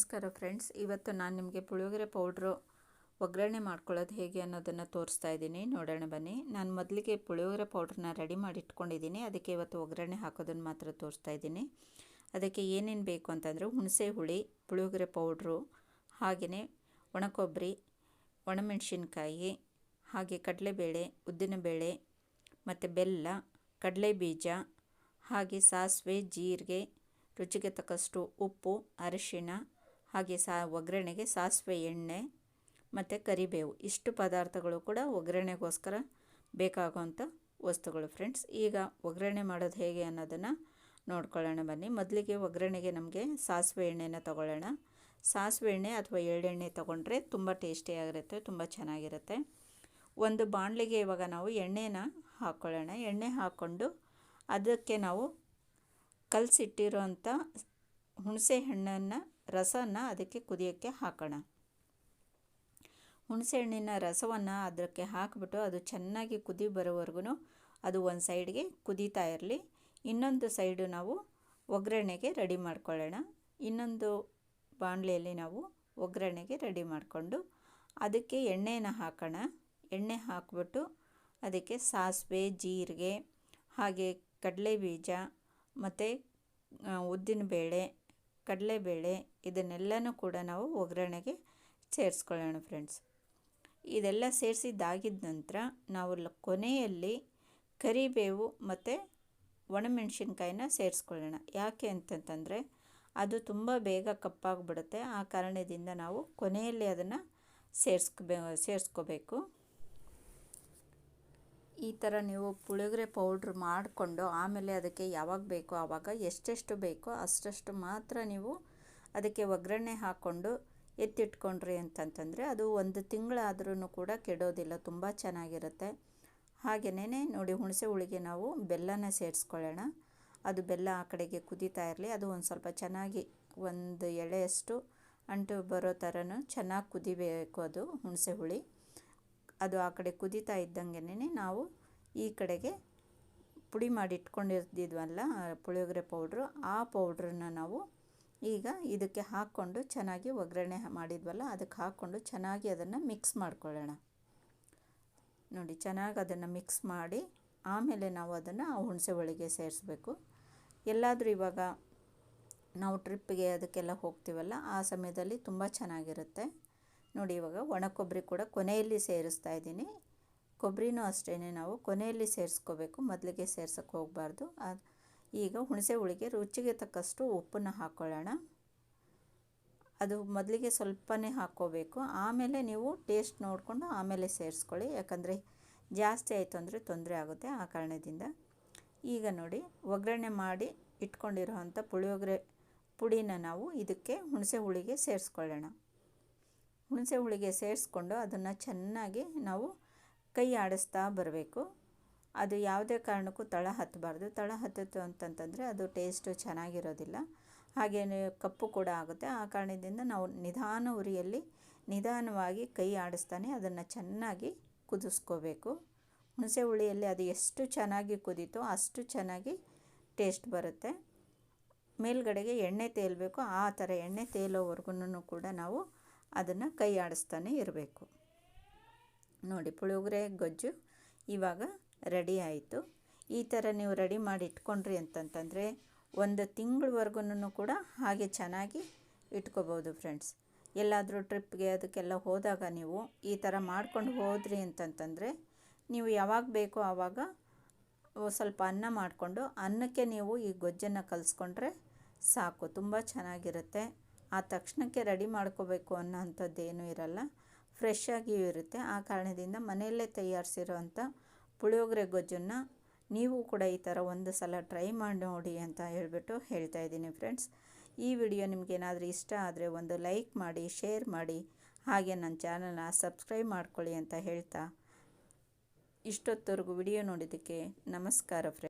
ನಮಸ್ಕಾರ ಫ್ರೆಂಡ್ಸ್. ಇವತ್ತು ನಾನು ನಿಮಗೆ ಪುಳಿಯೋಗರೆ ಪೌಡ್ರು ಒಗ್ಗರಣೆ ಮಾಡ್ಕೊಳ್ಳೋದು ಹೇಗೆ ಅನ್ನೋದನ್ನು ತೋರಿಸ್ತಾ ಇದ್ದೀನಿ. ನೋಡೋಣ ಬನ್ನಿ. ನಾನು ಮೊದಲಿಗೆ ಪುಳಿಯೋಗರೆ ಪೌಡ್ರನ್ನ ರೆಡಿ ಮಾಡಿ ಇಟ್ಕೊಂಡಿದ್ದೀನಿ ಅದಕ್ಕೆ ಇವತ್ತು ಒಗ್ಗರಣೆ ಹಾಕೋದನ್ನು ಮಾತ್ರ ತೋರಿಸ್ತಾ ಇದ್ದೀನಿ. ಅದಕ್ಕೆ ಏನೇನು ಬೇಕು ಅಂತಂದರೆ ಹುಣಸೆ ಹುಳಿ, ಪುಳಿಯೋಗರೆ ಪೌಡ್ರು ಹಾಗೆಯೇ ಒಣಕೊಬ್ಬರಿ, ಒಣಮೆಣಸಿನ್ಕಾಯಿ, ಹಾಗೆ ಕಡಲೆಬೇಳೆ, ಉದ್ದಿನಬೇಳೆ, ಮತ್ತು ಬೆಲ್ಲ ಕಡಲೆ ಬೀಜ ಹಾಗೆ ಸಾಸಿವೆ, ಜೀರಿಗೆ, ರುಚಿಗೆ ತಕ್ಕಷ್ಟು ಉಪ್ಪು, ಅರಿಶಿಣ ಹಾಗೆ ಸಾ, ಒಗ್ಗರಣೆಗೆ ಸಾಸಿವೆ ಎಣ್ಣೆ ಮತ್ತು ಕರಿಬೇವು. ಇಷ್ಟು ಪದಾರ್ಥಗಳು ಕೂಡ ಒಗ್ಗರಣೆಗೋಸ್ಕರ ಬೇಕಾಗುವಂಥ ವಸ್ತುಗಳು ಫ್ರೆಂಡ್ಸ್ ಈಗ ಒಗ್ಗರಣೆ ಮಾಡೋದು ಹೇಗೆ ಅನ್ನೋದನ್ನು ನೋಡ್ಕೊಳ್ಳೋಣ ಬನ್ನಿ. ಮೊದಲಿಗೆ ಒಗ್ಗರಣೆಗೆ ನಮಗೆ ಸಾಸಿವೆ ಎಣ್ಣೆನ ತಗೊಳ್ಳೋಣ. ಸಾಸಿವೆ ಎಣ್ಣೆ ಅಥವಾ ಎಳ್ಳೆಣ್ಣೆ ತೊಗೊಂಡ್ರೆ ತುಂಬ ಟೇಸ್ಟಿಯಾಗಿರುತ್ತೆ ತುಂಬ ಚೆನ್ನಾಗಿರುತ್ತೆ. ಒಂದು ಬಾಣಲಿಗೆ ಇವಾಗ ನಾವು ಎಣ್ಣೆನ ಹಾಕ್ಕೊಳ್ಳೋಣ ಎಣ್ಣೆ ಹಾಕ್ಕೊಂಡು ಅದಕ್ಕೆ ನಾವು ಕಲಸಿಟ್ಟಿರೋಂಥ ಹುಣಸೆ ಹಣ್ಣನ್ನು ರಸನ ಅದಕ್ಕೆ ಕುದಿಯೋಕ್ಕೆ ಹಾಕೋಣ. ಹುಣಸೆ ಹಣ್ಣಿನ ರಸವನ್ನು ಅದಕ್ಕೆ ಹಾಕಿಬಿಟ್ಟು ಅದು ಚೆನ್ನಾಗಿ ಕುದಿ ಬರೋವರೆಗೂ ಅದು ಒಂದು ಸೈಡ್ಗೆ ಕುದೀತಾ ಇರಲಿ. ಇನ್ನೊಂದು ಸೈಡು ನಾವು ಒಗ್ಗರಣೆಗೆ ರೆಡಿ ಮಾಡ್ಕೊಳ್ಳೋಣ. ಇನ್ನೊಂದು ಬಾಣಲೆಯಲ್ಲಿ ನಾವು ಒಗ್ಗರಣೆಗೆ ರೆಡಿ ಮಾಡಿಕೊಂಡು ಅದಕ್ಕೆ ಎಣ್ಣೆನ ಹಾಕೋಣ. ಎಣ್ಣೆ ಹಾಕಿಬಿಟ್ಟು ಅದಕ್ಕೆ ಸಾಸಿವೆ, ಜೀರಿಗೆ, ಹಾಗೆ ಕಡಲೆ ಬೀಜ ಮತ್ತು ಉದ್ದಿನಬೇಳೆ ಕಡಲೆಬೇಳೆ ಇದನ್ನೆಲ್ಲನೂ ಕೂಡ ನಾವು ಒಗ್ಗರಣೆಗೆ ಸೇರಿಸ್ಕೊಳ್ಳೋಣ ಫ್ರೆಂಡ್ಸ್ ಇದೆಲ್ಲ ಸೇರಿಸಿದ್ದಾಗಿದ್ದ ನಂತರ ನಾವು ಕೊನೆಯಲ್ಲಿ ಕರಿಬೇವು ಮತ್ತು ಒಣಮೆಣಸಿನ್ಕಾಯಿನ ಸೇರಿಸ್ಕೊಳ್ಳೋಣ. ಯಾಕೆ ಅಂತಂತಂದರೆ ಅದು ತುಂಬ ಬೇಗ ಕಪ್ಪಾಗಿಬಿಡುತ್ತೆ. ಆ ಕಾರಣದಿಂದ ನಾವು ಕೊನೆಯಲ್ಲಿ ಅದನ್ನು ಸೇರಿಸ್ಕೊ ಸೇರಿಸ್ಕೋಬೇಕು. ಈ ಥರ ನೀವು ಪುಳಿಯೋಗರೆ ಪೌಡ್ರ್ ಮಾಡಿಕೊಂಡು ಆಮೇಲೆ ಅದಕ್ಕೆ ಯಾವಾಗ ಬೇಕೋ ಆವಾಗ ಎಷ್ಟೆಷ್ಟು ಬೇಕೋ ಅಷ್ಟಷ್ಟು ಮಾತ್ರ ನೀವು ಅದಕ್ಕೆ ಒಗ್ಗರಣೆ ಹಾಕ್ಕೊಂಡು ಎತ್ತಿಟ್ಕೊಂಡ್ರಿ ಅಂತಂತಂದರೆ ಅದು ಒಂದು ತಿಂಗಳಾದ್ರೂ ಕೂಡ ಕೆಡೋದಿಲ್ಲ, ತುಂಬ ಚೆನ್ನಾಗಿರುತ್ತೆ. ಹಾಗೆಯೇ ನೋಡಿ ಹುಣಸೆ ಹುಳಿಗೆ ನಾವು ಬೆಲ್ಲನ ಸೇರಿಸ್ಕೊಳ್ಳೋಣ. ಅದು ಬೆಲ್ಲ ಆ ಕಡೆಗೆ ಕುದೀತಾ ಇರಲಿ, ಅದು ಒಂದು ಸ್ವಲ್ಪ ಚೆನ್ನಾಗಿ ಒಂದು ಎಳೆಯಷ್ಟು ಅಂಟು ಬರೋ ಥರನೂ ಚೆನ್ನಾಗಿ ಕುದಿಬೇಕು ಅದು ಹುಣಸೆ ಹುಳಿ. ಅದು ಆ ಕಡೆ ಕುದೀತಾ ಇದ್ದಂಗೆನೇ ನಾವು ಈ ಕಡೆಗೆ ಪುಡಿ ಮಾಡಿ ಇಟ್ಕೊಂಡಿರ್ತಿದ್ವಲ್ಲ ಪುಳಿಯೋಗರೆ ಪೌಡ್ರು, ಆ ಪೌಡ್ರನ್ನ ನಾವು ಈಗ ಇದಕ್ಕೆ ಹಾಕ್ಕೊಂಡು ಚೆನ್ನಾಗಿ ಒಗ್ಗರಣೆ ಮಾಡಿದ್ವಲ್ಲ, ಅದಕ್ಕೆ ಹಾಕ್ಕೊಂಡು ಚೆನ್ನಾಗಿ ಅದನ್ನು ಮಿಕ್ಸ್ ಮಾಡ್ಕೊಳ್ಳೋಣ. ನೋಡಿ, ಚೆನ್ನಾಗಿ ಅದನ್ನು ಮಿಕ್ಸ್ ಮಾಡಿ ಆಮೇಲೆ ನಾವು ಅದನ್ನು ಹುಣಸೆ ಒಳಗೆ ಸೇರಿಸ್ಬೇಕು. ಎಲ್ಲಾದರೂ ಇವಾಗ ನಾವು ಟ್ರಿಪ್ಪಿಗೆ ಅದಕ್ಕೆಲ್ಲ ಹೋಗ್ತೀವಲ್ಲ, ಆ ಸಮಯದಲ್ಲಿ ತುಂಬ ಚೆನ್ನಾಗಿರುತ್ತೆ. ನೋಡಿ ಇವಾಗ ಒಣ ಕೊಬ್ಬರಿ ಕೂಡ ಕೊನೆಯಲ್ಲಿ ಸೇರಿಸ್ತಾ ಇದ್ದೀನಿ. ಕೊಬ್ಬರಿನೂ ಅಷ್ಟೇ ನಾವು ಕೊನೆಯಲ್ಲಿ ಸೇರಿಸ್ಕೋಬೇಕು, ಮೊದಲಿಗೆ ಸೇರ್ಸೋಕ್ಕೆ ಹೋಗಬಾರ್ದು. ಈಗ ಹುಣಸೆ ಹುಳಿಗೆ ರುಚಿಗೆ ತಕ್ಕಷ್ಟು ಉಪ್ಪನ್ನು ಹಾಕ್ಕೊಳ್ಳೋಣ ಅದು ಮೊದಲಿಗೆ ಸ್ವಲ್ಪನೇ ಹಾಕ್ಕೋಬೇಕು. ಆಮೇಲೆ ನೀವು ಟೇಸ್ಟ್ ನೋಡಿಕೊಂಡು ಆಮೇಲೆ ಸೇರಿಸ್ಕೊಳ್ಳಿ. ಯಾಕಂದರೆ ಜಾಸ್ತಿ ಆಯಿತು ಅಂದರೆ ತೊಂದರೆ ಆಗುತ್ತೆ ಆ ಕಾರಣದಿಂದ. ಈಗ ನೋಡಿ, ಒಗ್ಗರಣೆ ಮಾಡಿ ಇಟ್ಕೊಂಡಿರೋವಂಥ ಪುಳಿಯೋಗರೆ ಪುಡಿನ ನಾವು ಇದಕ್ಕೆ ಹುಣಸೆ ಹುಳಿಗೆ ಸೇರಿಸ್ಕೊಳ್ಳೋಣ. ಹುಣಸೆ ಹುಳಿಗೆ ಸೇರಿಸ್ಕೊಂಡು ಅದನ್ನು ಚೆನ್ನಾಗಿ ನಾವು ಕೈ ಆಡಿಸ್ತಾ ಬರಬೇಕು. ಅದು ಯಾವುದೇ ಕಾರಣಕ್ಕೂ ತಳ ಹತ್ತಬಾರ್ದು. ತಳ ಹತ್ತಿತು ಅಂತಂತಂದರೆ ಅದು ಟೇಸ್ಟು ಚೆನ್ನಾಗಿರೋದಿಲ್ಲ. ಹಾಗೆಯೇ ಕಪ್ಪು ಕೂಡ ಆಗುತ್ತೆ. ಆ ಕಾರಣದಿಂದ ನಾವು ನಿಧಾನ ಉರಿಯಲ್ಲಿ ನಿಧಾನವಾಗಿ ಕೈ ಆಡಿಸ್ತಾನೆ ಅದನ್ನು ಚೆನ್ನಾಗಿ ಕುದಿಸ್ಕೋಬೇಕು. ಹುಣಸೆ ಹುಳಿಯಲ್ಲಿ ಅದು ಎಷ್ಟು ಚೆನ್ನಾಗಿ ಕುದೀತೋ ಅಷ್ಟು ಚೆನ್ನಾಗಿ ಟೇಸ್ಟ್ ಬರುತ್ತೆ. ಮೇಲ್ಗಡೆಗೆ ಎಣ್ಣೆ ತೇಲಬೇಕು. ಆ ಥರ ಎಣ್ಣೆ ತೇಲೋವರೆಗೂ ಕೂಡ ನಾವು ಅದನ್ನು ಕೈ ಆಡಿಸ್ತಾನೆ ಇರಬೇಕು. ನೋಡಿ ಪುಳಿಯೋಗರೆ, ಗೊಜ್ಜು ಇವಾಗ ರೆಡಿ ಆಯಿತು. ಈ ಥರ ನೀವು ರೆಡಿ ಮಾಡಿ ಇಟ್ಕೊಂಡ್ರಿ ಅಂತಂತಂದರೆ ಒಂದು ತಿಂಗಳವರೆಗೂ ಕೂಡ ಹಾಗೆ ಚೆನ್ನಾಗಿ ಇಟ್ಕೋಬೋದು ಫ್ರೆಂಡ್ಸ್. ಎಲ್ಲಾದರೂ ಟ್ರಿಪ್ಗೆ ಅದಕ್ಕೆಲ್ಲ ಹೋದಾಗ ನೀವು ಈ ಥರ ಮಾಡ್ಕೊಂಡು ಹೋದ್ರಿ ಅಂತಂತಂದರೆ ನೀವು ಯಾವಾಗ ಬೇಕೋ ಆವಾಗ ಸ್ವಲ್ಪ ಅನ್ನ ಮಾಡಿಕೊಂಡು ಅನ್ನಕ್ಕೆ ನೀವು ಈ ಗೊಜ್ಜನ್ನು ಕಲಿಸ್ಕೊಂಡ್ರೆ ಸಾಕು, ತುಂಬ ಚೆನ್ನಾಗಿರುತ್ತೆ. ಆ ತಕ್ಷಣಕ್ಕೆ ರೆಡಿ ಮಾಡ್ಕೋಬೇಕು ಅನ್ನೋ ಅಂಥದ್ದೇನೂ ಇರಲ್ಲ. ಫ್ರೆಶ್ ಆಗಿಯೂ ಇರುತ್ತೆ. ಆ ಕಾರಣದಿಂದ ಮನೆಯಲ್ಲೇ ತಯಾರಿಸಿರೋವಂಥ ಪುಳಿಯೋಗರೆ ಗೊಜ್ಜನ್ನು ನೀವು ಕೂಡ ಈ ಥರ ಒಂದು ಸಲ ಟ್ರೈ ಮಾಡಿ ನೋಡಿ ಅಂತ ಹೇಳಿಬಿಟ್ಟು ಹೇಳ್ತಾ ಇದ್ದೀನಿ ಫ್ರೆಂಡ್ಸ್. ಈ ವಿಡಿಯೋ ನಿಮಗೇನಾದರೂ ಇಷ್ಟ ಆದರೆ ಒಂದು ಲೈಕ್ ಮಾಡಿ, ಶೇರ್ ಮಾಡಿ, ಹಾಗೆ ನನ್ನ ಚಾನಲ್ನ ಸಬ್ಸ್ಕ್ರೈಬ್ ಮಾಡ್ಕೊಳ್ಳಿ ಅಂತ ಹೇಳ್ತಾ ಇಷ್ಟೊತ್ತವರೆಗೂ ವಿಡಿಯೋ ನೋಡಿದ್ದಕ್ಕೆ ನಮಸ್ಕಾರ ಫ್ರೆಂಡ್ಸ್.